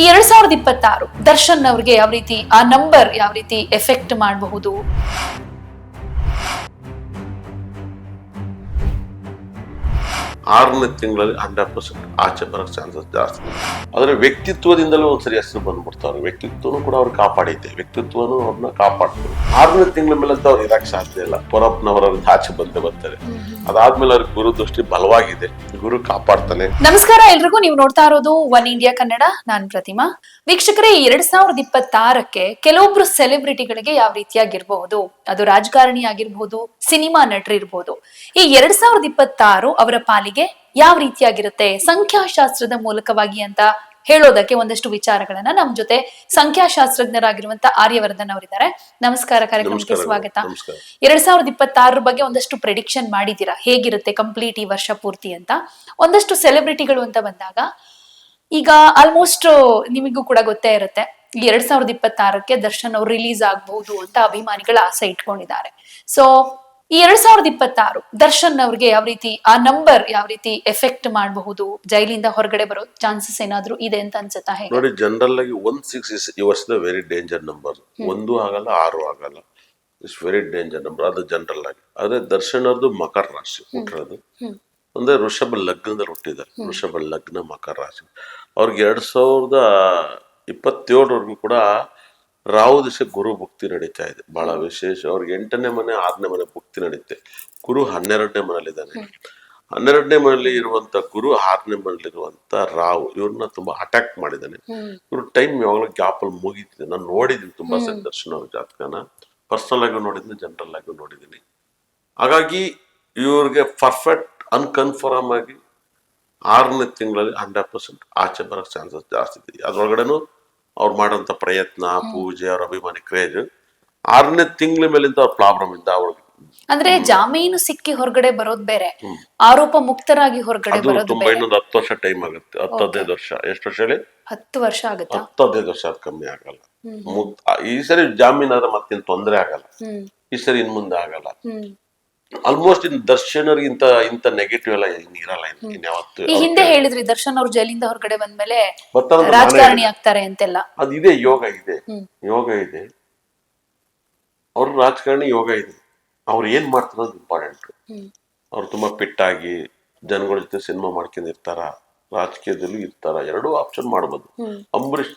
ಈ ಎರಡ್ ಸಾವಿರದ ಇಪ್ಪತ್ತಾರು ದರ್ಶನ್ ಅವ್ರಿಗೆ ಯಾವ ರೀತಿ ಆ ನಂಬರ್ ಯಾವ ರೀತಿ ಎಫೆಕ್ಟ್ ಮಾಡಬಹುದು? ಆರನೇ ತಿಂಗಳಲ್ಲಿ ಹಂಡ್ರೆಡ್ ಪರ್ಸೆಂಟ್ ಆಚೆ ಬರೋಕ್ಕೆ ಚಾನ್ಸಸ್ ಜಾಸ್ತಿ. ಆದರೆ ವ್ಯಕ್ತಿತ್ವದಿಂದಲೂ ಒಂದ್ಸರಿ ಹೆಸರು ಬಂದ್ಬಿಡ್ತಾವ್ರು ವ್ಯಕ್ತಿತ್ವನೂ ಕೂಡ ಅವ್ರು ಕಾಪಾಡೈತೆ ವ್ಯಕ್ತಿತ್ವನೂ ಅವ್ರನ್ನ ಕಾಪಾಡ್ತಾರೆ ಆರನೇ ತಿಂಗಳ ಮೇಲೆ ಅವ್ರು ಇರಕ್ಕೆ ಸಾಧ್ಯ ಇಲ್ಲ. ಪೊರಪ್ನವರ ಆಚೆ ಬಂದೇ ಬರ್ತಾರೆ. ಅದಾದ್ಮೇಲೆ ಅವ್ರಿಗೆ ಗುರು ದೃಷ್ಟಿ ಬಲವಾಗಿದೆ. ಗುರು ಕಾಪಾಡ್ತಾನೆ. ನಮಸ್ಕಾರ ಎಲ್ರಿಗೂ. ನೀವು ನೋಡ್ತಾ ಇರೋದು ಒನ್ ಇಂಡಿಯಾ ಕನ್ನಡ. ನಾನ್ ಪ್ರತಿಮಾ. ವೀಕ್ಷಕರೇ ಎರಡ್ ಸಾವಿರದ ಇಪ್ಪತ್ತಾರಕ್ಕೆ ಕೆಲವೊಬ್ರು ಸೆಲೆಬ್ರಿಟಿಗಳಿಗೆ ಯಾವ ರೀತಿಯಾಗಿರ್ಬಹುದು ಅದು ರಾಜಕಾರಣಿ ಆಗಿರ್ಬಹುದು ಸಿನಿಮಾ ನಟರಿರ್ಬಹುದು ಈ ಎರಡ್ ಸಾವಿರದ ಇಪ್ಪತ್ತಾರು ಅವರ ಪಾಲಿಗೆ ಯಾವ ರೀತಿಯಾಗಿರುತ್ತೆ ಸಂಖ್ಯಾಶಾಸ್ತ್ರದ ಮೂಲಕವಾಗಿ ಅಂತ ಹೇಳೋದಕ್ಕೆ ಒಂದಷ್ಟು ವಿಚಾರಗಳನ್ನ ನಮ್ ಜೊತೆ ಸಂಖ್ಯಾಶಾಸ್ತ್ರಜ್ಞರಾಗಿರುವಂತ ಆರ್ಯವರ್ಧನ್ ಅವರಿದ್ದಾರೆ. ನಮಸ್ಕಾರ ಕಾರ್ಯಕ್ರಮಕ್ಕೆ ಸ್ವಾಗತ. ಎರಡ್ ಸಾವಿರದ ಇಪ್ಪತ್ತಾರರ ಬಗ್ಗೆ ಒಂದಷ್ಟು ಪ್ರೆಡಿಕ್ಷನ್ ಮಾಡಿದ್ದೀರಾ? ಹೇಗಿರುತ್ತೆ ಕಂಪ್ಲೀಟ್ ಈ ವರ್ಷ ಪೂರ್ತಿ ಅಂತ? ಒಂದಷ್ಟು ಸೆಲೆಬ್ರಿಟಿಗಳು ಅಂತ ಬಂದಾಗ ಈಗ ಆಲ್ಮೋಸ್ಟ್ ನಿಮಗೂ ಕೂಡ ಗೊತ್ತೇ ಇರುತ್ತೆ. ಈ ಎರಡ್ ಸಾವಿರದ ಇಪ್ಪತ್ತಾರಕ್ಕೆ ದರ್ಶನ್ ಅವ್ರು ರಿಲೀಸ್ ಆಗ್ಬಹುದು ಅಂತ ಅಭಿಮಾನಿಗಳ ಆಸೆ ಇಟ್ಕೊಂಡಿದ್ದಾರೆ. ಸೊ ಈ ಎರಡ್ ಸಾವಿರದ ಇಪ್ಪತ್ತಾರು ದರ್ಶನ್ ಅವ್ರಿಗೆ ಯಾವ ರೀತಿ ಆ ನಂಬರ್ ಯಾವ ರೀತಿ ಎಫೆಕ್ಟ್ ಮಾಡಬಹುದು ಜೈಲಿಂದ ಹೊರಗಡೆ ಬರೋ ಚಾನ್ಸಸ್ ಏನಾದ್ರೂ ಇದೆ ಅಂತ ಅನ್ಸುತ್ತಾ ಹೇಗೆ? ನೋಡಿ ಜನರಲ್ ಆಗಿ ಒನ್ ಸಿಕ್ಸ್ ಇಸ್ ಈ ವರ್ಷದ ವೆರಿ ಡೇಂಜರ್ ನಂಬರ್ ಒಂದು ಆಗಲ್ಲ ಆರು ಆಗಲ್ಲ. ಇಟ್ಸ್ ವೆರಿ ಡೇಂಜರ್ ನಂಬರ್ ಅದು ಜನರಲ್ ಆಗಿ. ಆದ್ರೆ ದರ್ಶನ್ ಅವ್ರದ್ದು ಮಕರ ರಾಶಿ ಹುಟ್ಟಿರೋದು ಅಂದ್ರೆ ಋಷಭ ಲಗ್ನದಲ್ಲಿ ಹುಟ್ಟಿದ್ದಾರೆ ಋಷಭ ಲಗ್ನ ಮಕರ ರಾಶಿ. ಅವ್ರಿಗೆ ಎರಡ್ ಸಾವಿರದ ಇಪ್ಪತ್ತೇಳರವರೆಗೂ ಕೂಡ ರಾಹು ದಿಶೆ ಗುರು ಭಕ್ತಿ ನಡೀತಾ ಇದೆ. ಬಹಳ ವಿಶೇಷ. ಅವ್ರಿಗೆ ಎಂಟನೇ ಮನೆ ಆರನೇ ಮನೆ ಭಕ್ತಿ ನಡೀತೆ. ಗುರು ಹನ್ನೆರಡನೇ ಮನೇಲಿದ್ದಾನೆ ಹನ್ನೆರಡನೇ ಮನೆಯಲ್ಲಿ ಇರುವಂತ ಗುರು ಆರನೇ ಮನೇಲಿರುವಂತ ರಾವ್ ಇವ್ರನ್ನ ತುಂಬಾ ಅಟ್ಯಾಕ್ ಮಾಡಿದ್ದಾನೆ. ಇವ್ರ ಟೈಮ್ ಯಾವಾಗಲೂ ಗ್ಯಾಪ್ ಅಲ್ಲಿ ಮುಗಿತಿದೆ. ನಾನು ನೋಡಿದೀನಿ ತುಂಬಾ ಸರಿ ದರ್ಶನ್ ಅವ್ರ ಜಾತಕನ. ಪರ್ಸನಲ್ ಆಗಿ ನೋಡಿದ್ದೀನಿ ಜನರಲ್ ಆಗಿ ನೋಡಿದ್ದೀನಿ. ಹಾಗಾಗಿ ಇವ್ರಿಗೆ ಪರ್ಫೆಕ್ಟ್ ಅನ್ಕನ್ಫರ್ಮ್ ಆಗಿ ಆರನೇ ತಿಂಗಳಲ್ಲಿ ಹಂಡ್ರೆಡ್ ಪರ್ಸೆಂಟ್ ಆಚೆ ಬರೋಕ್ಕೆ ಚಾನ್ಸಸ್ ಜಾಸ್ತಿ ಇದೆ. ಅದ್ರೊಳಗಡೆನು ಅವ್ರು ಮಾಡೋಂಥ ಪ್ರಯತ್ನ ಪೂಜೆ ಅವ್ರ ಅಭಿಮಾನಿ ಕ್ರೇಜ್ ಆರನೇ ತಿಂಗಳ ಮೇಲಿಂದ ಅವ್ರ ಪ್ರಾಬ್ಲಮ್ ಇಂದ ಅವ್ರಿಗೆ ಅಂದ್ರೆ ಜಾಮೀನು ಸಿಕ್ಕಿ ಹೊರಗಡೆ ಬರೋದ್ ಬೇರೆ. ಆರೋಪ ಮುಕ್ತರಾಗಿ ಹೊರಗಡೆ ಅದು ಬರೋದು ತುಂಬಾ ಬೇರೆ. ಇನ್ನೊಂದು ಹತ್ತು ವರ್ಷ ಟೈಮ್ ಆಗುತ್ತೆ. ಹತ್ತು ಹದಿನೈದು ವರ್ಷ. ಎಷ್ಟು ವರ್ಷ ಹೇಳಿ? ಹತ್ತು ವರ್ಷ ಆಗುತ್ತಾ? ಹತ್ತು ಹದಿನೈದು ವರ್ಷ ಅದು ಕಮ್ಮಿ ಆಗಲ್ಲ. ಆ, ಈ ಸರಿ ಜಾಮೀನ್ ಆದ್ರೆ ಮತ್ತೇನು ತೊಂದರೆ ಆಗಲ್ಲ. ಹ್ಮ್. ಈ ಸರಿ ಇನ್ ಮುಂದೆ ಆಗಲ್ಲ. ಹ್ಮ್. ಆಲ್ಮೋಸ್ಟ್ ಇನ್ ದರ್ಶನರ್ಗಿಂತ ಇಂತ ನೆಗೆಟಿವ್ ಎಲ್ಲ ಇರಲ್ಲ ಇನ್ ಇನ್ಯಾವತ್ತು ಈ ಹಿಂದೆ ಹೇಳಿದ್ರಿ ದರ್ಶನ್ ಅವ್ರು ಜೈಲಿಂದ ಹೊರಗಡೆ ಬಂದ್ಮೇಲೆ ಬರ್ತಾರೆ ಅಂತ ನಾನೇ ರಾಜಕಾರಣಿ ಆಗ್ತಾರೆ ಅಂತೆಲ್ಲ. ಅದಿದೆ ಯೋಗ ಇದೆ. ಯೋಗ ಇದೆ. ಅವ್ರ ರಾಜಕಾರಣಿ ಯೋಗ ಇದೆ. ಅವ್ರು ಏನ್ ಮಾಡ್ತಾರೋದು ಇಂಪಾರ್ಟೆಂಟ್ ಹ್ಮ್. ಅವ್ರು ತುಂಬಾ ಆಗಿ ಜನಗಳ ಜೊತೆ ಸಿನಿಮಾ ಮಾಡ್ಕೊಂಡು ಇರ್ತಾರ ರಾಜಕೀಯದಲ್ಲೂ ಇರ್ತಾರ ಎರಡೂ ಆಪ್ಷನ್ ಮಾಡ್ಬೋದು. ಅಂಬರೀಷ್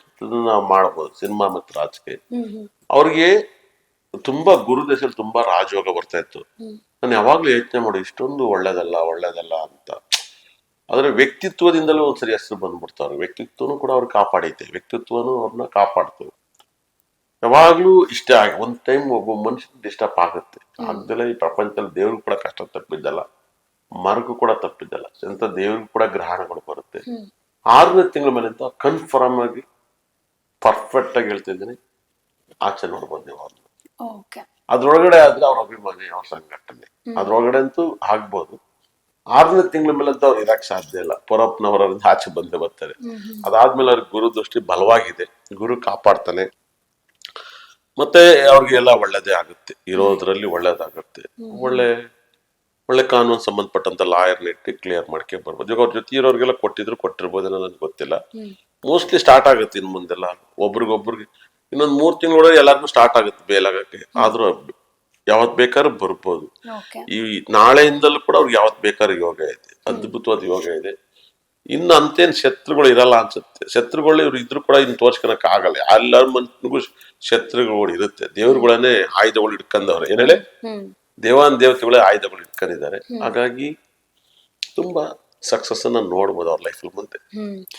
ಮಾಡ್ಬೋದು ಸಿನಿಮಾ ಮತ್ತು ರಾಜಕೀಯ. ಹ್ಮ್ ಹ್ಮ್. ಅವ್ರಿಗೆ ತುಂಬಾ ಗುರು ದೇಶದಲ್ಲಿ ತುಂಬಾ ರಾಜಯೋಗ ಬರ್ತಾ ಇತ್ತು. ನಾನು ಯಾವಾಗ್ಲೂ ಯೋಚನೆ ಮಾಡಿ ಇಷ್ಟೊಂದು ಒಳ್ಳೇದಲ್ಲ ಒಳ್ಳೇದಲ್ಲ ಅಂತ. ಆದ್ರೆ ವ್ಯಕ್ತಿತ್ವದಿಂದಲೂ ಒಂದ್ಸರಿ ಹೆಸರು ಬಂದ್ಬಿಡ್ತಾವ್ರೆ ವ್ಯಕ್ತಿತ್ವನು ಕೂಡ ಅವ್ರು ಕಾಪಾಡೈತೆ. ವ್ಯಕ್ತಿತ್ವನು ಅವ್ರನ್ನ ಕಾಪಾಡ್ತು. ಯಾವಾಗ್ಲೂ ಇಷ್ಟ ಆಗಿ ಒಂದ್ ಟೈಮ್ ಒಬ್ಬ ಮನುಷ್ಯ ಡಿಸ್ಟರ್ಬ್ ಆಗುತ್ತೆ. ಆಗ್ದಲೇ ಈ ಪ್ರಪಂಚದಲ್ಲಿ ದೇವ್ರಿಗೂ ಕೂಡ ಕಷ್ಟ ತಪ್ಪಿದ್ದಲ್ಲ. ಮರಕ್ಕೂ ಕೂಡ ತಪ್ಪಿದ್ದಲ್ಲ. ಎಂತ ದೇವ್ರಿಗೂ ಕೂಡ ಗ್ರಹಣಗಳು ಬರುತ್ತೆ. ಆರನೇ ತಿಂಗಳ ಅಂತ ಕನ್ಫರ್ಮ್ ಆಗಿ ಪರ್ಫೆಕ್ಟ್ ಆಗಿ ಹೇಳ್ತಿದ್ದೀನಿ. ಆಚೆ ನೋಡ್ಬೋದು ನೀವು ಅದ್ರೊಳಗಡೆ ಆದ್ರೆ ಅವ್ರ ಅಭಿಮಾನಿ ಅವ್ರ ಸಂಘಟನೆ. ಅದ್ರೊಳಗಡೆ ಅಂತೂ ಆಗ್ಬೋದು. ಆರನೇ ತಿಂಗಳ ಮೇಲೆ ಅಂತ ಅವ್ರು ಇರಕ್ ಸಾಧ್ಯ ಇಲ್ಲ. ಪೊರಪ್ನವರ ಆಚೆ ಬಂದೆ ಬರ್ತಾರೆ. ಅದಾದ್ಮೇಲೆ ಅವ್ರಿಗೆ ಗುರು ದೃಷ್ಟಿ ಬಲವಾಗಿದೆ. ಗುರು ಕಾಪಾಡ್ತಾನೆ. ಮತ್ತೆ ಅವ್ರಿಗೆಲ್ಲ ಒಳ್ಳೇದೇ ಆಗುತ್ತೆ. ಇರೋದ್ರಲ್ಲಿ ಒಳ್ಳೇದಾಗುತ್ತೆ. ಒಳ್ಳೆ ಒಳ್ಳೆ ಕಾನೂನು ಸಂಬಂಧಪಟ್ಟಂತ ಲಾಯರ್ ಇಟ್ಟು ಕ್ಲಿಯರ್ ಮಾಡ್ಕೆ ಬರ್ಬೋದು. ಈಗ ಅವ್ರ ಜೊತೆ ಇರೋರಿಗೆಲ್ಲ ಕೊಟ್ಟಿದ್ರು ಕೊಟ್ಟಿರ್ಬೋದೇನೋ ನನಗೆ ಗೊತ್ತಿಲ್ಲ. ಮೋಸ್ಟ್ಲಿ ಸ್ಟಾರ್ಟ್ ಆಗುತ್ತೆ ಇನ್ ಮುಂದೆಲ್ಲ. ಒಬ್ರಿಗೊಬ್ರಿಗೆ ಇನ್ನೊಂದ್ ಮೂರ್ ತಿಂಗಳೊಳಗೆ ಎಲ್ಲಾರ್ಗು ಸ್ಟಾರ್ಟ್ ಆಗುತ್ತೆ ಬೇಲಾಗಕ್ಕೆ. ಆದ್ರೂ ಯಾವತ್ ಬೇಕಾದ್ರೂ ಬರ್ಬೋದು. ಈ ನಾಳೆಯಿಂದಲೂ ಕೂಡ ಅವ್ರಿಗೆ ಯಾವತ್ ಬೇಕಾದ್ರೂ ಯೋಗ ಇದೆ ಅದ್ಭುತವಾದ ಯೋಗ ಇದೆ. ಇನ್ನು ಅಂತೇನು ಶತ್ರುಗಳು ಇರಲ್ಲ ಅನ್ಸುತ್ತೆ. ಶತ್ರುಗಳು ಇವ್ರು ಇದ್ರು ಕೂಡ ಇನ್ನು ತೋರ್ಸ್ಕೊಳಕ್ ಆಗಲ್ಲ. ಎಲ್ಲರ ಮನ್ಗೂ ಶತ್ರುಗಳು ಇರುತ್ತೆ. ದೇವ್ರುಗಳನ್ನೇ ಆಯುಧಗಳು ಇಟ್ಕೊಂಡವ್ರೆ ಏನ್ ಹೇಳಿ? ದೇವಾನ್ ದೇವತೆಗಳೇ ಆಯುಧಗಳು ಇಟ್ಕೊಂಡಿದ್ದಾರೆ. ಹಾಗಾಗಿ ತುಂಬಾ ಸಕ್ಸಸ್ ಅನ್ನ ನೋಡ್ಬೋದು ಅವ್ರ ಲೈಫ್ ಮುಂದೆ.